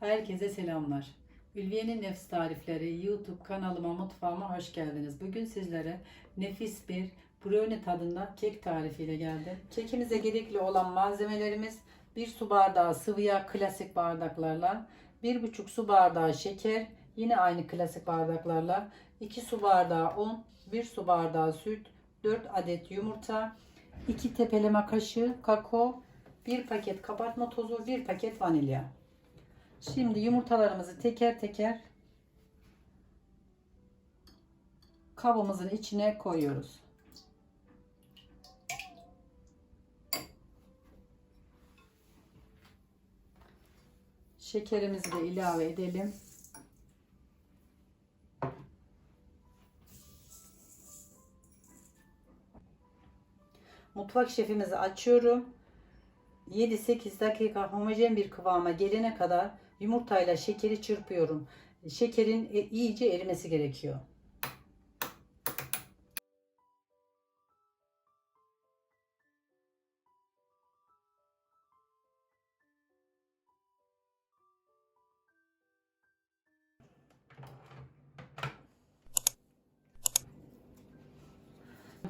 Herkese selamlar. Ülviye'nin Nefs Tarifleri YouTube kanalıma mutfağıma hoş geldiniz. Bugün sizlere nefis bir brownie tadında kek tarifiyle geldim. Kekimize gerekli olan malzemelerimiz 1 su bardağı sıvı yağ klasik bardaklarla, 1,5 su bardağı şeker yine aynı klasik bardaklarla, 2 su bardağı un, 1 su bardağı süt, 4 adet yumurta, 2 tepeleme kaşığı kakao, 1 paket kabartma tozu, 1 paket vanilya. Şimdi yumurtalarımızı teker teker kabımızın içine koyuyoruz. Şekerimizi de ilave edelim. Mutfak şefimizi açıyorum. 7-8 dakika homojen bir kıvama gelene kadar yumurtayla şekeri çırpıyorum. Şekerin e- iyice erimesi gerekiyor.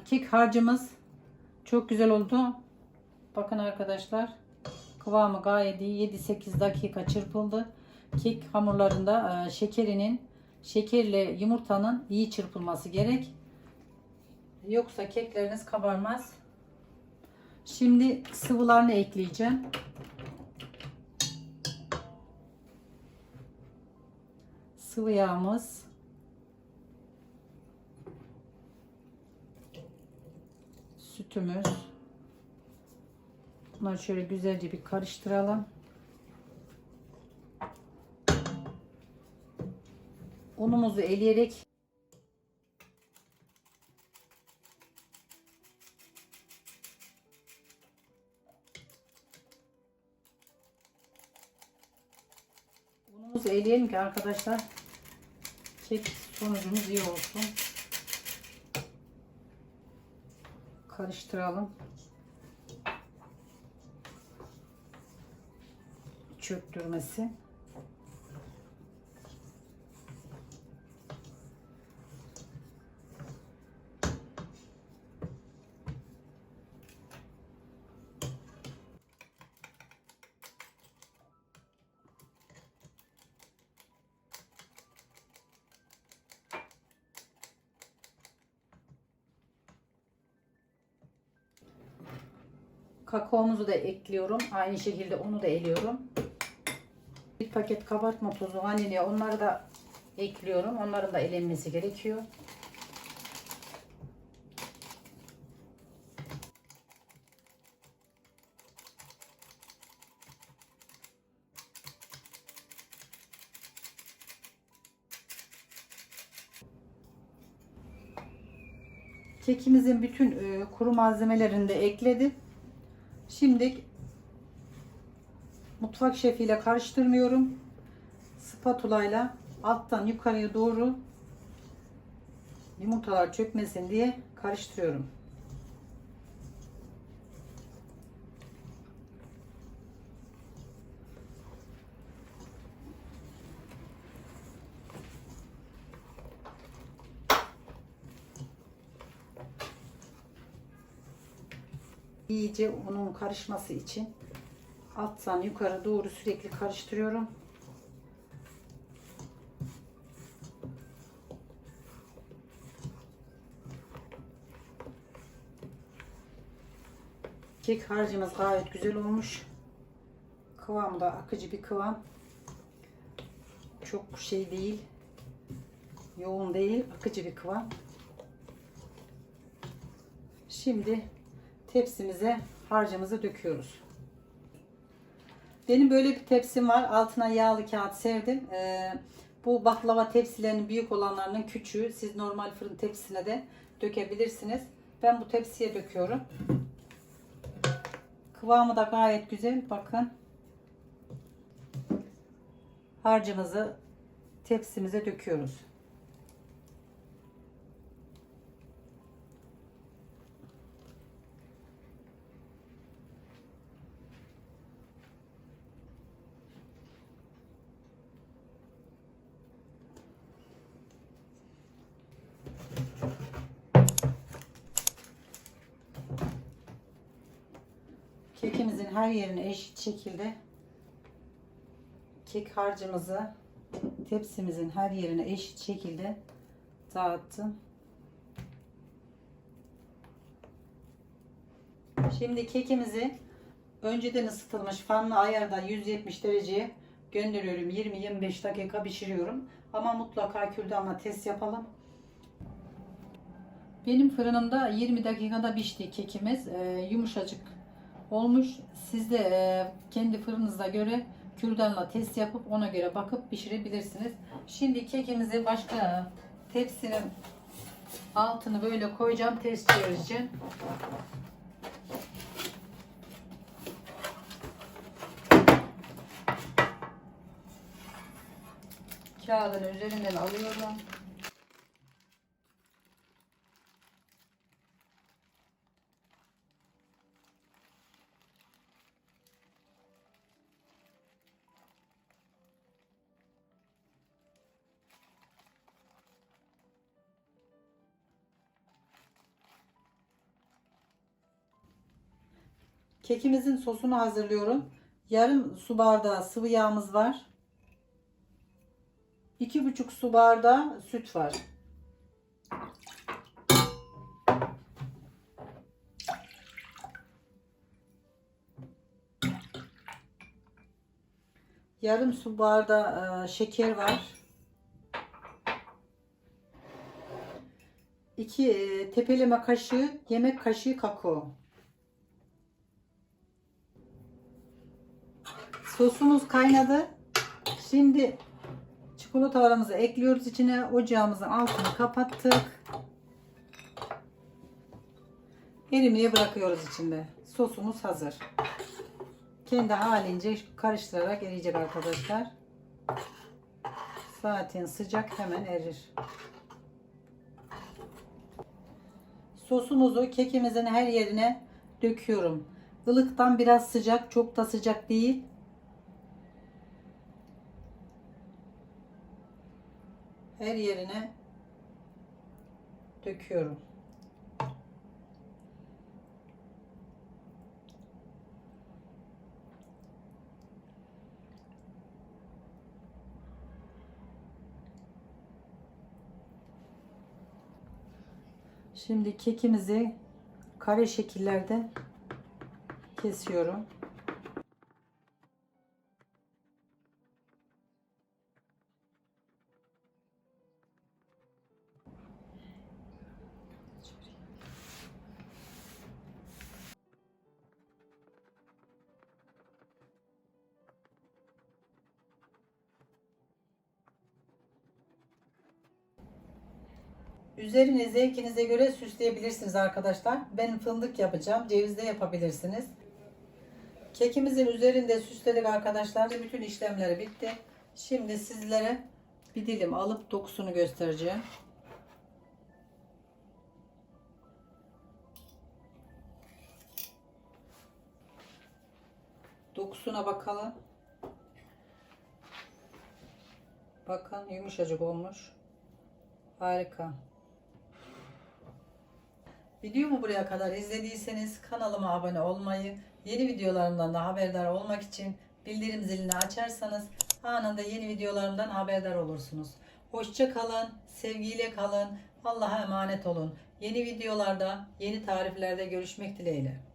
Kek harcımız çok güzel oldu. Bakın arkadaşlar kıvamı gayet iyi. 7-8 dakika çırpıldı. Kek hamurlarında e, şekerinin şekerle yumurtanın iyi çırpılması gerek. Yoksa kekleriniz kabarmaz. Şimdi sıvılarını ekleyeceğim. Sıvı yağımız sütümüz Bunları şöyle güzelce bir karıştıralım. Unumuzu eleyerek unumuzu eleyelim ki arkadaşlar kek sonucumuz iyi olsun. Karıştıralım. Çöktürmesi. Kakaomuzu da ekliyorum. Aynı şekilde onu da eliyorum. Bir paket kabartma tozu, vanilya onları da ekliyorum. Onların da elenmesi gerekiyor. Kekimizin bütün e, kuru malzemelerini de ekledim. Şimdi mutfak şefiyle karıştırmıyorum. Spatula ile alttan yukarıya doğru yumurtalar çökmesin diye karıştırıyorum. İyice unun karışması için alttan yukarı doğru sürekli karıştırıyorum. Kek harcımız gayet güzel olmuş. Kıvamı da akıcı bir kıvam. Çok şey değil. Yoğun değil. Akıcı bir kıvam. Şimdi tepsimize harcımızı döküyoruz. Benim böyle bir tepsim var. Altına yağlı kağıt serdim. Ee, bu baklava tepsilerinin büyük olanlarının küçüğü. Siz normal fırın tepsisine de dökebilirsiniz. Ben bu tepsiye döküyorum. Kıvamı da gayet güzel. Bakın. Harcımızı tepsimize döküyoruz. Kekimizin her yerine eşit şekilde kek harcımızı tepsimizin her yerine eşit şekilde dağıttım. Şimdi kekimizi önceden ısıtılmış fanlı ayarda 170 dereceye gönderiyorum. 20-25 dakika pişiriyorum. Ama mutlaka kürdanla test yapalım. Benim fırınımda 20 dakikada pişti kekimiz. Ee, yumuşacık olmuş. Siz de e, kendi fırınınıza göre kürdanla test yapıp ona göre bakıp pişirebilirsiniz. Şimdi kekimizi başka tepsinin altını böyle koyacağım. Ters çevireceğim. Kağıdın üzerinden alıyorum. Kekimizin sosunu hazırlıyorum. Yarım su bardağı sıvı yağımız var. 2,5 su bardağı süt var. Yarım su bardağı e, şeker var. 2 e, tepeleme kaşığı, yemek kaşığı kakao. Sosumuz kaynadı. Şimdi çikolatalarımızı ekliyoruz içine. Ocağımızın altını kapattık. Erimeye bırakıyoruz içinde. Sosumuz hazır. Kendi halince karıştırarak eriyecek arkadaşlar. Zaten sıcak hemen erir. Sosumuzu kekimizin her yerine döküyorum. Ilıktan biraz sıcak, çok da sıcak değil. Her yerine döküyorum. Şimdi kekimizi kare şekillerde kesiyorum. Üzerini zevkinize göre süsleyebilirsiniz arkadaşlar. Ben fındık yapacağım. Ceviz de yapabilirsiniz. Kekimizin üzerinde süsledik arkadaşlar. Bütün işlemleri bitti. Şimdi sizlere bir dilim alıp dokusunu göstereceğim. Dokusuna bakalım. Bakın yumuşacık olmuş. Harika. Videomu buraya kadar izlediyseniz kanalıma abone olmayı, yeni videolarımdan da haberdar olmak için bildirim zilini açarsanız anında yeni videolarımdan haberdar olursunuz. Hoşça kalın, sevgiyle kalın, Allah'a emanet olun. Yeni videolarda, yeni tariflerde görüşmek dileğiyle.